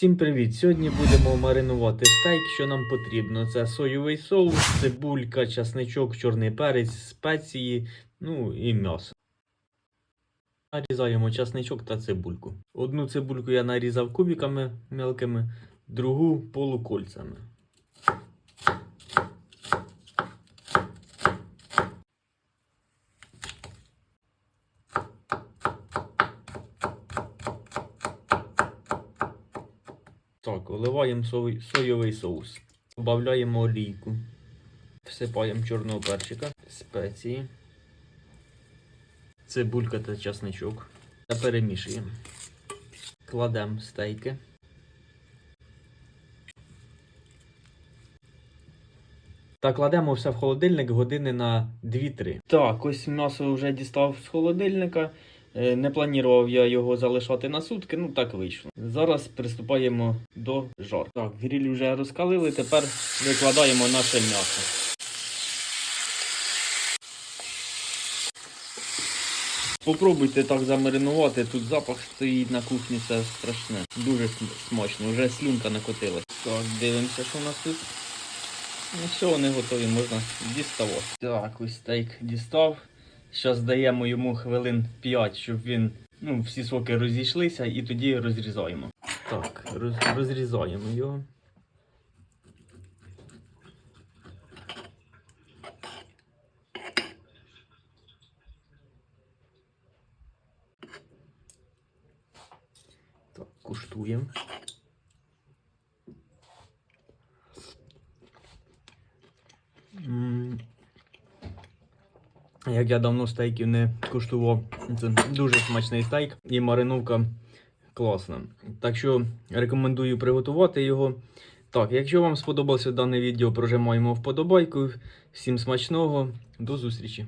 Всім привіт! Сьогодні будемо маринувати стейк, що нам потрібно. Це соєвий соус, цибулька, часничок, чорний перець, спеції, ну і м'ясо. Нарізаємо часничок та цибульку. Одну цибульку я нарізав кубиками мелкими, другу полукольцями. Так, вливаємо соєвий соус. Добавляємо олійку. Всипаємо чорного перчика, спеції, цибулька та часничок. Та перемішуємо. Кладемо стейки. Та кладемо все в холодильник години на 2-3. Так, ось м'ясо вже дістав з холодильника. Е, Не планував я його залишати на сутки, ну так вийшло. Зараз приступаємо до жар. Так, гриль вже розкалили, тепер викладаємо наше м'ясо. Попробуйте так замаринувати, тут запах стоїть на кухні, це страшне. Дуже смачно, вже слюнка накотилась. Так, дивимося, що у нас тут. Ну все, вони готові, можна діставати. Так, ось стейк дістав. Зараз даємо йому хвилин 5, щоб він, ну, всі соки розійшлися і тоді розрізаємо. Так, роз, розрізаємо його. Так, куштуємо. Як я давно стейків не куштував, це дуже смачний стейк і мариновка класна. Так що рекомендую приготувати його. Так, якщо вам сподобалося дане відео, прожимаємо вподобайку. Всім смачного, до зустрічі!